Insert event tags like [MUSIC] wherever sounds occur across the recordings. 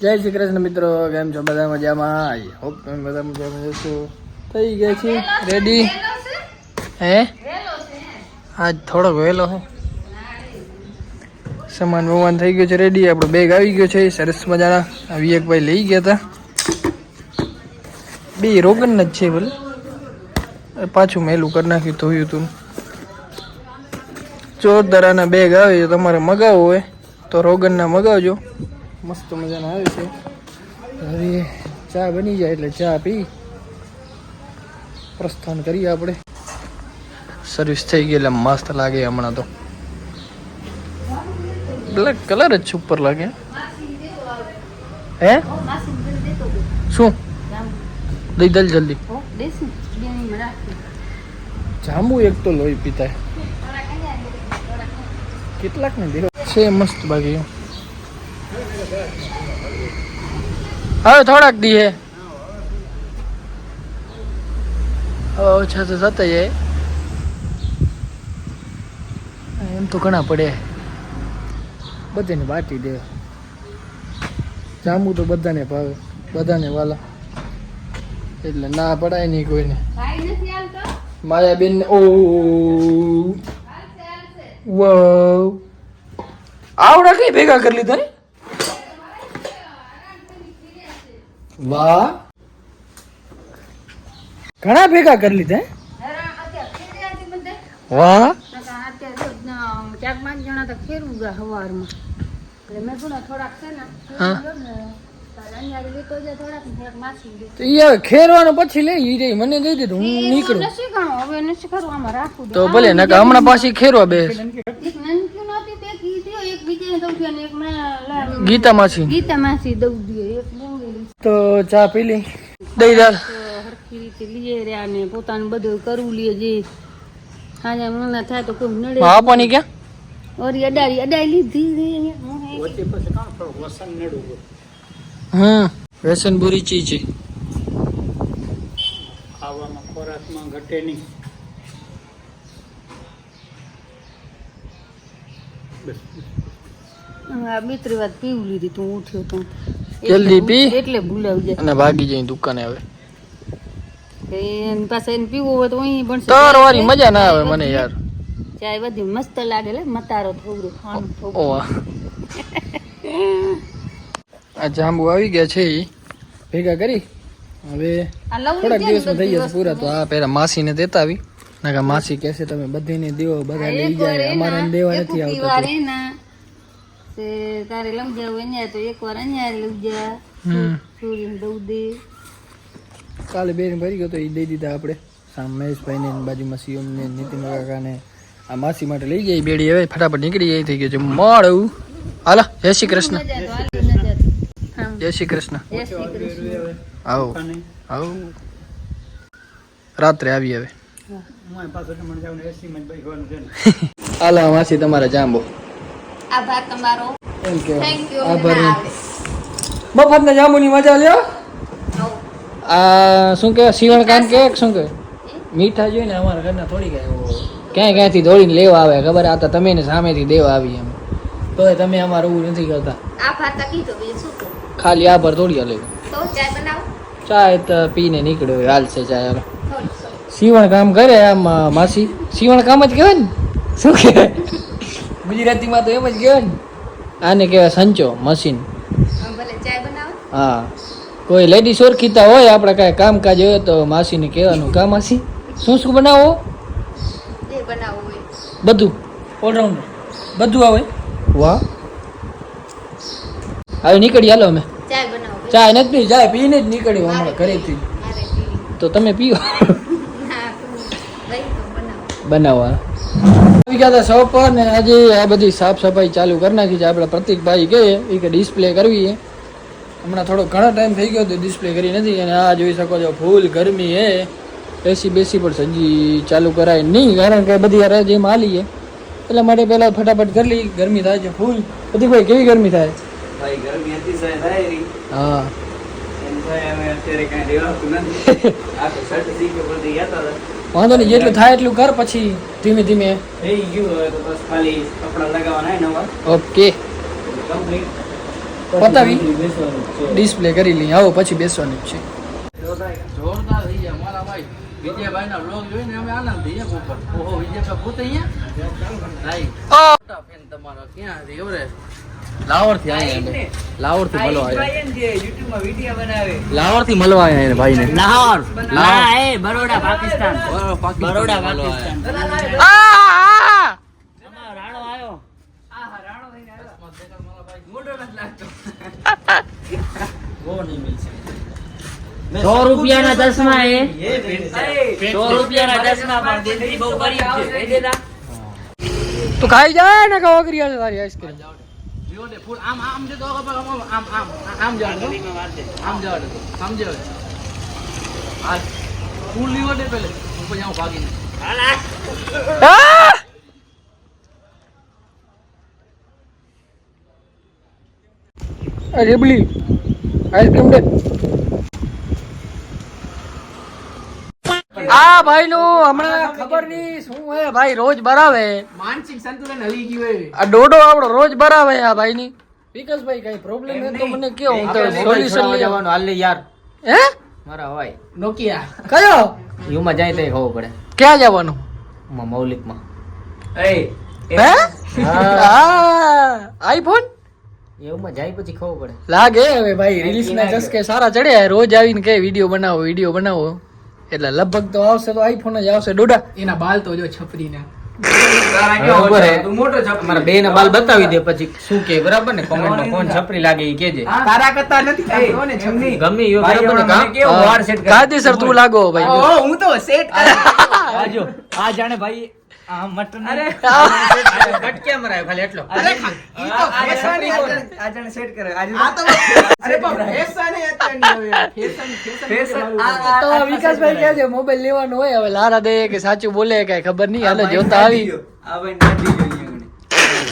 જય શ્રી કૃષ્ણ મિત્રો, કેમ છો? બધા મજામાં? આઈ હોપ તમે બધા મજામાં છો થઈ ગયા છે. રેડી હે? આજ થોડોક વહેલો હે. સામાન વમાન થઈ ગયો છે. રેડી આપણો બેગ આવી ગયો છે. સરસ મજાના. આ વિવેકભાઈ લઈ ગયા હતા બે રોગન જ છે ભલે. પાછું મેલું કરી નાખ્યું, ધોયું હતું ચોરદરાના બેગ આવે તમારે મગાવવો હોય તો રોગનના મગાવજો. મસ્ત મજાના આવે છે. હવે ચા બની જાય એટલે ચા પી. પ્રસ્થાન કરીએ આપણે. સર્વિસ થઈ ગઈ એટલે મસ્ત લાગે હમણાં તો. બ્લેક કલર જ સુપર લાગે. હે? શું? દઈ દલ જલ્દી. જાંબુ એક તો લોહી પીતા કેટલાક ને દેખો છે મસ્ત બાકી. હવે થોડાક દીએ ઓછા તો થતા જાય. એમ તો ઘણા પડે. બધાને બાટી દે. જાંબુ તો બધાને ભાવે. બધાને વાલા. એટલે ના પડાય નહીં કોઈને. માયાબેન ઓ વાવ. આવડા કઈ ભેગા કરી લીધા ને? વાહ. ઘણા ભેગા કરી લીધા વાહ. ચાર પાંચ જણા તો ફેરવું ગયા સવારમાં એટલે મેં થોડા થોડાક છે ને તો ઈ હવે ખેરવાનો પછી લઈ ઈ રહી મને દઈ દીધું હું નીકળું. નથી ઘણું હવે નથી ખરું આમાં રાખવું તો ભલે નકા હમણાં પાછી ખેરવા બે ગીતા માસી ગીતા માસી દઉં તો ચા પી લી. દઈ દાલ હરખી રીતે લીએ રહ્યા ને પોતાનું બધું કરવું લઈએ જે હાજે મને થાય તો કોઈ નડે આપવાની ક્યાં? ઓરી અડાઈ અડાઈ લીધી રે અહીંયા મોહે. હમ વ્યસન બુરી ચીજ છે આ બે ત્રણ વાર પીવું લીધી તું ઉઠ્યો તો. જલ્દી પી. એટલે ભૂલાવી જાય. અને ભાગી જઈ દુકાને હવે. કે એની પાસે એને પીવું હોય તો અહીં પણ તર વાળી મજા ના આવે મને યાર. ચાય બધી મસ્ત લાગે લે મતારો થોડું ખાવાનું થોડું. આ જાંબુ આવી ગયા છે ભેગા કરી? હવે આ થોડાક દિવસ દિવસમાં થઈ જશે પૂરા તો આ પેલા માસીને દેતા આવી નકા માસી કહેશે તમે બધીને દેવો બધા લઈ જાય અમારે દેવા નથી આવતા એના. તે તારે લઈ જાવ અહીંયા તો એક વાર અહીંયા લઈ જા. સૂર્યને દઉં દે. કાલે બેન ભરી ગયો તો એ દઈ દીધા આપણે સામ મહેશભાઈ બાજુમાં સીએમ ને નીતિન કાકાને આ માસી માટે લઈ જાય બેડી. હવે ફટાફટ નીકળી જાય થઈ ગયો છે મોડું. હાલો જય શ્રી કૃષ્ણ. જય શ્રી કૃષ્ણ. આવો આવો. રાત્રે આવી હવે. હાલો માસી તમારા જાંબો. આભાર તમારો. એમ કે થેન્ક યુ આભાર મફતના જાંબુની મજા લ્યો. આ શું કહેવાય? સીવણ કામ કે શું? કે મીઠા જોઈને અમારા ઘરના થોડી કાંઈ ક્યાંય ક્યાંયથી દોડીને લેવા આવે ખબર? આ તો તમે ને સામેથી દેવા આવી એમ. તો તમે અમારું એવું નથી કરતા. આભાર તો કીધો બીજું શું ખાલી આ પર થોડી હાલે. તો ચાય તો પીને નીકળ્યો હાલ છે ચાય હાલો સીવણ કામ કરે આમ માસી. સીવણ કામ જ કહેવાય ને? શું કહેવાય? ગુજરાતીમાં તો એમ જ કહેવાય ને. આને કહેવાય સંચો મશીન. હા કોઈ લેડીઝ ઓળખીતા હોય આપણે કાંઈ કામકાજ હોય તો માસીને કહેવાનું. કા માસી? શું શું બનાવો? બધું? ઓલરાઉન્ડર બધું આવે? વાહ. હવે નીકળી હાલો અમે. ચા નથી પી જાય પીને જ નીકળ્યો હમણાં ઘરેથી. તો તમે પીઓ. બનાવવા આવી ગયા હતા શોપ પર ને આજે આ બધી સાફ સફાઈ ચાલુ કરી નાખી છે. આપણા પ્રતિકભાઈ કહે એ કે ડિસ્પ્લે કરવી છે. હમણાં થોડો ઘણો ટાઈમ થઈ ગયો તો ડિસ્પ્લે કરી નથી. અને આ જોઈ શકો છો ફૂલ ગરમી હે એસી બેસી પણ હજી ચાલુ કરાય નહીં કારણ કે બધી યાર જેમ હાલી છે. એટલા માટે પહેલાં ફટાફટ કરી લઈ ગરમી થાય છે ફૂલ. બધી ભાઈ કેવી ગરમી થાય? હા. અત્યારે વાંધો નહીં જેટલું થાય એટલું કર પછી ધીમે ધીમે. થઈ ગયું હવે તો બસ ખાલી કપડાં લગાવવાના નવા. ઓકે. કમ્પ્લીટ પતાવી. ડિસ્પ્લે કરી લઈએ. આવો પછી બેસવાની છે. જોરદાર થઈ ગયા મારા ભાઈ. વિજયભાઈ ના બ્લોગ જોઈને અમે આનંદ થઈ ગયા ઉપર ઓહો વિજયભાઈ પોતે અહીંયા? ફેન તમારો તમારા. ક્યાં હતી ખબર? લાહોરથી આયા લાહોરથી મળવા આવ્યા યુટ્યુબમાં વીડિયો બનાવે. લાહોરથી મળવા આવ્યા એને ભાઈ ને લાહોર. લાહોર. ના એ બરોડા પાકિસ્તાન. બરોડા પાકિસ્તાન. આવ્યા. અમારો રાણો આવ્યો. સો રૂપિયાના ચશ્મા એ. સો રૂપિયાના ચશ્મા પણ દિલથી બહુ ગરીબ છે. એ તું ખાઈ જાય ને કહો કરી તારી આઈસ્ક્રીમ ફૂલ આમ આમ જે તો ખબર આમ આમ આમ આમ જાડો આમ જાડો સમજો આ ફૂલ લીવોડે પેલે. હું પછી આવું ભાગીને. રેબલી. આઈસ્ક્રીમ દે. આ ભાઈ નું હમણાં ખબર નહીં શું હે ભાઈ રોજ બરાવે. માનસિક સંતુલન હલી ગયું હે આ ડોડો આપણો રોજ બરાવે આ ભાઈ ની વિકાસભાઈ કઈ પ્રોબ્લેમ હે? તો મને કયો હું તો સોલ્યુશન લઈ આવું. હાલ યાર. હે? મારા હોય. નોકિયા. કયો? યુમાં જાય તો ખબર પડે. ક્યાં જવાનું? મૌલિકમાં. હે? હા. આઈફોન એવુંમાં જાય પછી ખબર પડે. લાગે હવે ભાઈ રીલ્સ ના કે સારા ચડ્યા. રોજ આવીને કે વીડિયો બનાવો વીડિયો બનાવો. એટલે લગભગ તો આવશે તો આઈફોન જ આવશે. ડોડા એના બાલ તો જો બે ના બાલ બતાવી દે પછી શું કે બરાબર ને? કોમેન્ટમાં કોણ છપરી લાગે એ કેજે. તારા કરતા નથી થતો ને ગમે બરાબર કાયદેસર તું લાગો ભાઈ. હું તો સેટ [LAUGHS] આ આ જાણે ભાઈ મટન અરે. કટ કેમ મરાય ખાલી એટલો. અરે ઈ તો ફેશનની કોણ આ જાણે સેટ કરે. આ તો અરે પણ ફેશન અત્યારની હવે ફેશન ફેશન તો વિકાસભાઈ કહે છે મોબાઈલ લેવાનો હોય હવે લારા દે કે સાચું બોલે કઈ ખબર નહીં હાલો જોતા આવી. આ ભાઈ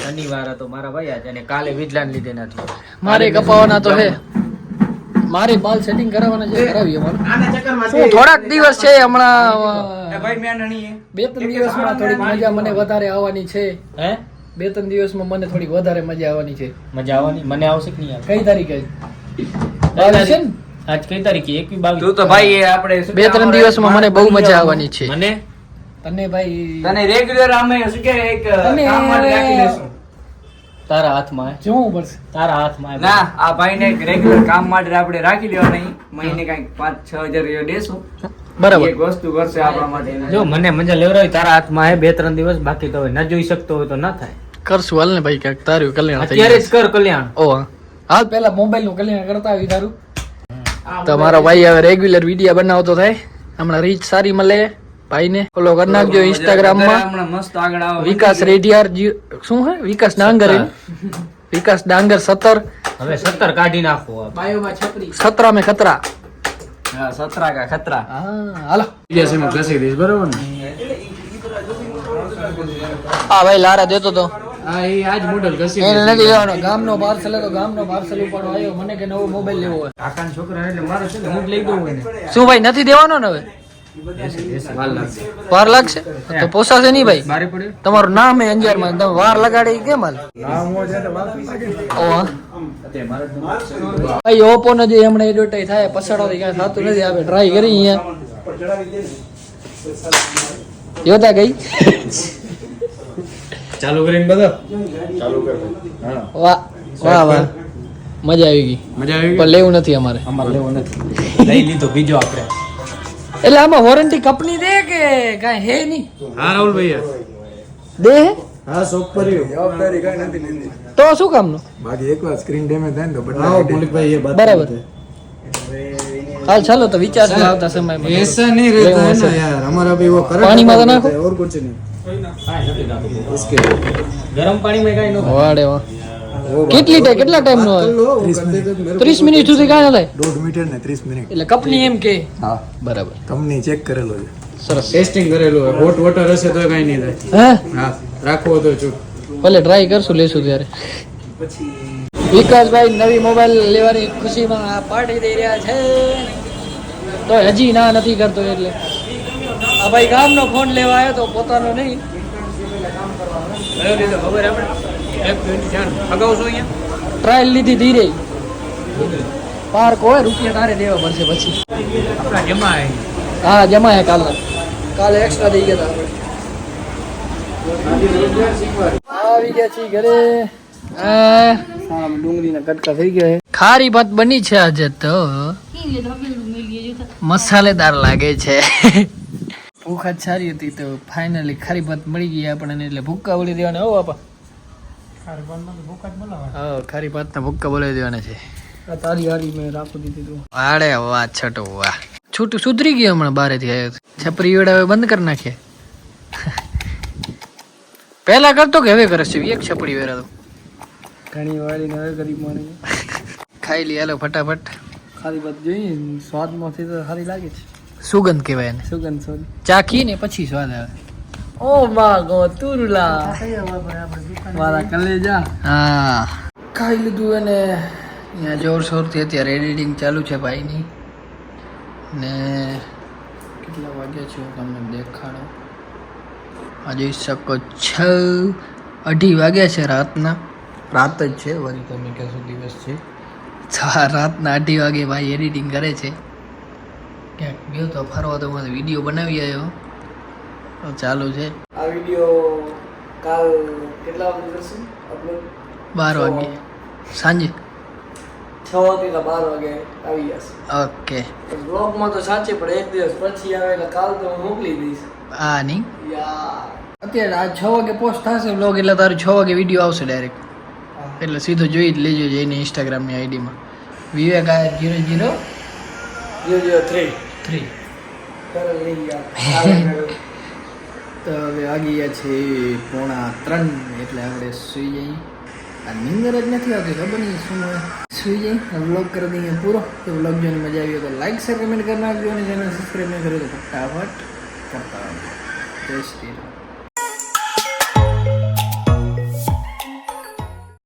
શનિવાર હતો મારા ભાઈ આજે અને કાલે વિજલાન લીધે નથી. મારે કપાવાના તો હે. મારે બાલ સેટિંગ કરાવવાના છે કરાવીએ મારે શું થોડાક દિવસ છે હમણાં બે ત્રણ દિવસમાં થોડીક મજા મને વધારે આવવાની છે. હે? બે ત્રણ દિવસમાં મને થોડીક વધારે મજા આવવાની છે. મજા આવવાની? મને આવશે કે નહીં આવે કઈ તારીખે? છે આજ કઈ તારીખે? એકવી બાવીસ. તું તો ભાઈ આપણે બે ત્રણ દિવસમાં મને બહુ મજા આવવાની છે. મને? તને ભાઈ તને રેગ્યુલર અમે શું કે એક કામ માટે રાખી લેશું. તારા હાથમાં. જોવું પડશે તારા હાથમાં ના આ ભાઈને રેગ્યુલર કામ માટે આપણે રાખી લેવા નહીં. મહિને કંઈક પાંચ છ હજાર રૂપિયા દેશું. બરાબર. એક વસ્તુ કરશે આપણા માટે જો મને મજા લેવડાવી તારા હાથમાં હે બે ત્રણ દિવસ બાકી તો ના જોઈ શકતો હોય તો ના થાય. કરશું હાલ ને ભાઈ ક્યાંક તારું કલ્યાણ થઈ અત્યારે જ કર કલ્યાણ. ઓ હાલ પેલા મોબાઈલનું કલ્યાણ કરતા આવી તારું. તમારો ભાઈ હવે રેગ્યુલર વીડિયો બનાવતો થાય. હમણાં રીચ સારી મળે. ભાઈને ફોલો કરી નાખજો ઇન્સ્ટાગ્રામમાં મસ્ત આગળ આવે. વિકાસ રેડિયાર શું હે? વિકાસ ડાંગર [LAUGHS] વિકાસ ડાંગર સત્તર. હવે સત્તર કાઢી નાખો સતરા મેં ખતરા. હા સતરા કા ખતરા. હાલો. ઘસી દઈશ બરોબર ને? હા ભાઈ લારા દેતો તો. ગામનો પાર્સલ હતો ગામનો પાર્સલ ઉપાડો આવ્યો. મને કે નવો મોબાઈલ લેવો હોય. કાકાના છોકરા એટલે મારો છે ને હું જ લઈ દઉં શું ભાઈ નથી દેવાનો ને હવે? વાર લાગશે? તો પોસાશે નહીં ભાઈ. તમારું નામ એ અંજારમાં તમે વાર લગાડી કેમ હાલ? ભાઈ ઓપો નો જે હમણાં એડવર્ટાઈઝ થાય પછાડવાથી કાંઈ થતું નથી આપણે ટ્રાય કરી અહીંયા. જોતા ગઈ? ચાલુ કરીને બધો? વાહ વાહ વાહ. મજા આવી ગઈ. મજા આવી પણ લેવું નથી અમારે. અમારે લેવું નથી. લઈ લીધો બીજો આપણે. એટલે આમાં વોરંટી કંપની દે કે કાંઈ હે નહીં? હા રાહુલ ભાઈ દે હા? શોખ પર્યું જવાબદારી કાંઈ નથી લીધી તો શું કામનું? બાકી એકવાર સ્ક્રીન ડેમેજ થાય ને તો બદલાવ પુલિકભાઈ એ બરાબર. હાલ ચાલો તો વિચાર છે આવતા સમયમાં એસા નહીં રહેતા હે યાર. અમારા ભી વો કરે પાણી માં નાખો. ઓર કુછ નહીં. ગરમ પાણી માં કાઈ ન વાડે વાહ. કેટલી ટાઈમ કેટલા ટાઈમ નો ત્રીસ મિનિટ. સુધી કાંઈ થાય? દોઢ મીટર ને ત્રીસ મિનિટ. એટલે કંપની એમ કે? હા. બરાબર. કંપની ચેક કરેલો છે. સરસ. ટેસ્ટિંગ કરેલું હોય. હોટ વોટર હશે તો કાંઈ નહીં થાય. હા? રાખવો તો છું. ભલે ટ્રાય કરશું લેશું ત્યારે. વિકાસભાઈ નવી મોબાઈલ લેવાની ખુશીમાં આ પાર્ટી દઈ રહ્યા છે. તો હજી ના નથી કરતો એટલે. આ ભાઈ ગામનો ફોન લેવા આવ્યો તો પોતાનો નહીં. ખબર આપણે અગાઉ શું અહીંયા? ટ્રાયલ લીધી ધીરે પાર્ક હોય રૂપિયા તારે દેવા પડશે પછી. આપણા હા જમાય હે કાલે. કાલે એક્સ્ટ્રા દઈ ગયા હતા આવી ગયા છીએ ઘરે. ડુંગળીના કટકા થઈ ગયા ખારી ભાત બની છે આજે તો. મસાલેદાર લાગે છે. ભૂખ જ સારી હતી તો ફાઇનલી ખારી ભાત મળી ગઈ આપણને એટલે ભૂક્કા બોલી દેવાના હો બાપા. હા ખારી ભાતના ભૂક્કા બોલાવી દેવાના છે. તારી હારી મેં રાખો દીધી તું. આડે વાહ છટો વાહ. છૂટું સુધરી ગયું હમણાં બારેથી આવ્યો છપરી વેડા હવે બંધ કરી નાખીએ [LAUGHS] પહેલા કરતો કે હવે કરે છે? એક છપડી વેરા તો. ઘણી વાળી હવે ગરીબ માણી ખાઈ લી હાલો ફટાફટ. ખાલી બાત જોઈએ સ્વાદમાંથી તો સારી લાગે છે સુગંધ કહેવાય એને. સુગંધ સોરી ચાખી ને પછી સ્વાદ આવે. ઓ મા ગો તુરલા મારા કલેજા હા ખાઈ લીધું અને અહીંયા જોરશોરથી અત્યારે એડિટિંગ ચાલુ છે ભાઈની ને કેટલા વાગ્યા છે હું તમને દેખાડો આ જોઈ શકો છ અઢી વાગ્યા છે રાતના રાત જ છે વળી તમે કહેશો દિવસ છે રાતના અઢી વાગે ભાઈ એડિટિંગ કરે છે ક્યાંક ગયો તો ફરવા તો મારે વીડિયો બનાવી આવ્યો ચાલુ છે. આ વીડિયો કાલ કેટલા વાગે કરશે? અપલોડ? બાર વાગે. સાંજે? છ વાગે કે બાર વાગે આવી જશે. ઓકે. બ્લોગમાં તો સાચે પણ એક દિવસ પછી આવે એટલે કાલ તો હું મોકલી દઈશ. હા નહીં? અત્યારે આ છ વાગે પોસ્ટ થશે બ્લોગ એટલે તારું છ વાગે વીડિયો આવશે ડાયરેક્ટ એટલે સીધો જોઈ જ લેજો જઈને ઇન્સ્ટાગ્રામની આઈડીમાં વિવેક આ zero zero zero zero three three તો હવે વાગી ગયા છે પોણા ત્રણ, એટલે આપણે સુઈ જઈએ. આ નીંદર જ નથી આવતી, ખબર નહીં શું હોય. સુઈ જઈએ વ્લોગ કરી દઈએ પૂરો. તો વ્લોગ જોઈને મજા આવી તો લાઈક શેર કમેન્ટ કરી નાખજો અને ચેનલ સબસ્ક્રાઈબ ન કર્યો તો ફટાફટ કરતા જય શ્રી રામ.